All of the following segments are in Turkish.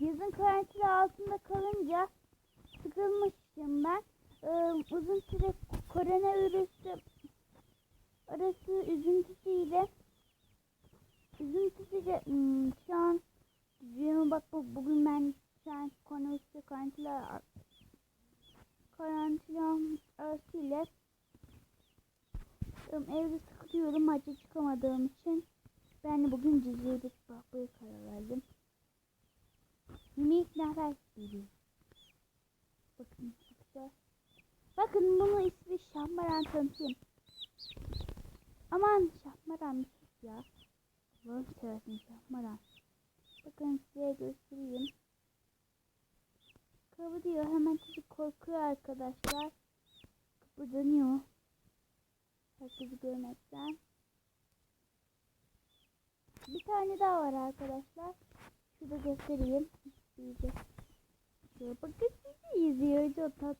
yazın karantina altında kalınca sıkılmışım ben. Ee, uzun süre koronavirüsü arası üzüntüsüyle üzüntüsüyle hmm, şu an diyorum bak bu, bugün ben şu an koronavirüsü karantina karantina arasıyla evde sıkılıyorum maça çıkamadığım için ben de bugün diziye de bakmaya karar verdim. Minik nefes gibi. Bakın işte. Bakın bunu ismi Şahmaran tanıtayım. Aman Şahmaran ya. Allah'ım seversin Şahmaran. Bakın size göstereyim. Kıvırıyor hemen çocuk korkuyor arkadaşlar. Kıpırdanıyor. Herkesi görmekten. Bir tane daha var arkadaşlar. Şurada göstereyim. İyice. Şöyle bakın sizi izliyor. Çok tat.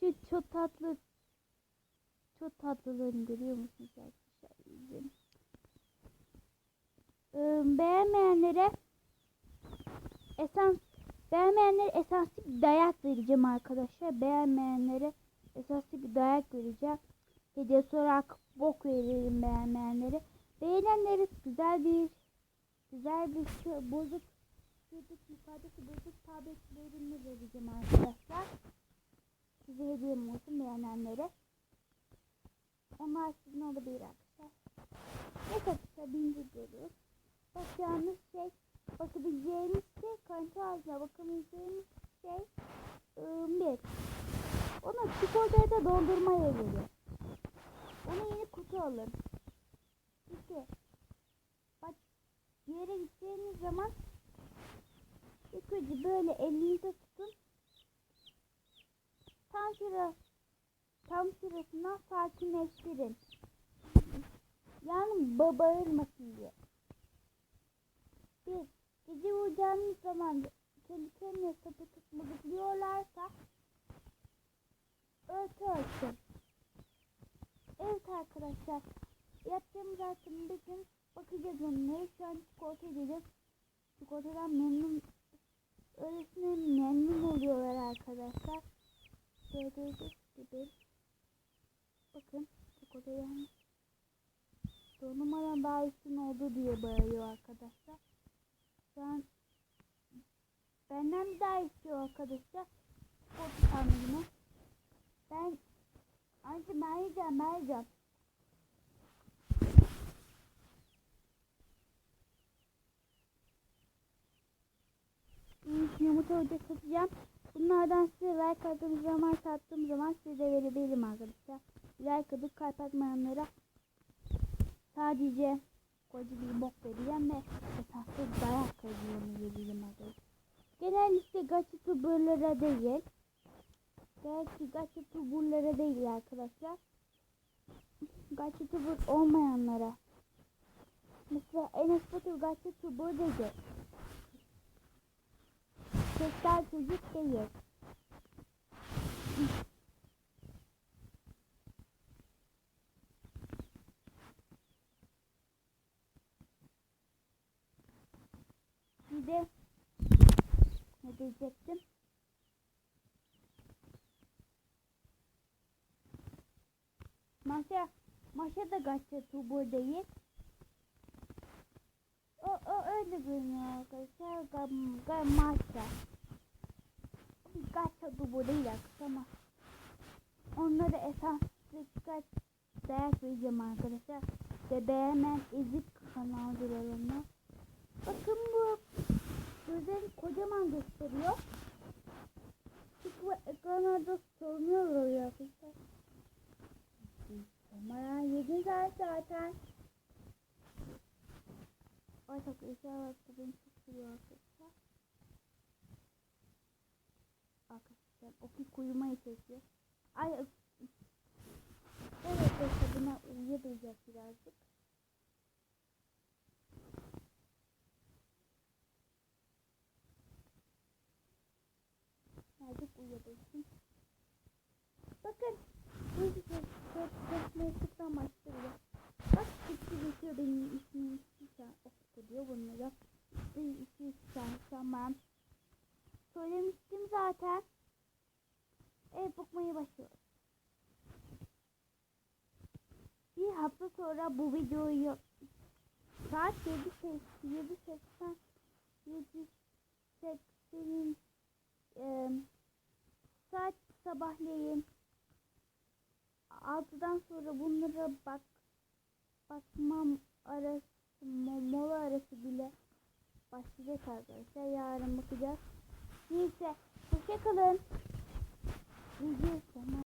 Şu çok tatlı. Çok tatlılığını görüyor musunuz arkadaşlar? Ee, beğenmeyenlere esans beğenmeyenlere esanslı bir dayak vereceğim arkadaşlar. Beğenmeyenlere esaslı bir dayak vereceğim. Hediyesi olarak bok veririm beğenmeyenlere. Beğenenlere güzel bir güzel bir şu bozuk şuradaki yukarıdaki bozuk tabletlerini vereceğim arkadaşlar. Size hediyem olsun beğenenlere. Onlar sizin olabilir arkadaşlar. Evet arkadaşlar birinci görüyoruz. Bakacağımız şey bakabileceğimiz şey kanka ağzına bakabileceğimiz şey ıı, bir. Ona çikolatayı da dondurma veriyor. Ona yeni kutu alın. İki. Bak bir yere gideceğiniz zaman önce böyle elinize tutun. Tam sıra tam sırasına sakinleştirin. Yani ba- bağırmasın diye. Bir, gece uyuyacağınız zaman kendi kendine sapıtıp mızıklıyorlarsa örtü örtün. Evet arkadaşlar. Zaten bir gün bakacağız onlara. Şu an çikolata yedim. Çikolatadan memnun öylesine memnun oluyorlar arkadaşlar. Gördüğünüz gibi. Bakın yani. Dondurmadan daha üstün oldu diye bağırıyor arkadaşlar. Şu an benden daha istiyor arkadaşlar. Çikolata tahminimi. Ben Anca mercan mercan. Hmm, Yumurta hoca satacağım. Bunlardan size like attığım zaman sattığım zaman size verebilirim arkadaşlar. Like atıp kalp atmayanlara sadece koca bir bok vereceğim ve esaslı dayak kazıyorum vereceğim arkadaşlar. Genellikle gaçı tuberlara değil. Belki gaçı tuburlara değil arkadaşlar. Gaçı tubur olmayanlara. Mesela Enes Batur gaçı tubur değil. Tekrar çocuk değil. Bir de ne diyecektim? Maşa, Maşa da gaçta tubur değil. O, o öyle görünüyor arkadaşlar. Gam, gam, maşa. Gaçta tubur değil ama onları esas dikkat dayak vereceğim arkadaşlar. Ve beğenmeyen ezik onlar. Bakın bu gözleri kocaman gösteriyor. Çünkü bu ekranlarda sorunlar oluyor arkadaşlar. Kamera 7 saat zaten. Ay çok güzel bak bugün çok seviyor arkadaşlar. Arkadaşlar okul uyumayı çekiyor. Ay Evet arkadaşlar buna uyuyamayacak birazcık. Birazcık uyuyabilsin. Bakın. Bu 哦 Bak çıktı geçiyor benim Ev bakmaya başlıyoruz. Bir hafta sonra bu videoyu saat 7 7 80 7 80 e, saat sabahleyin 6'dan sonra bunlara bak bakmam arası mo- mola arası bile başlayacak arkadaşlar. Yarın bakacağız. Neyse hoşçakalın. 不要好吗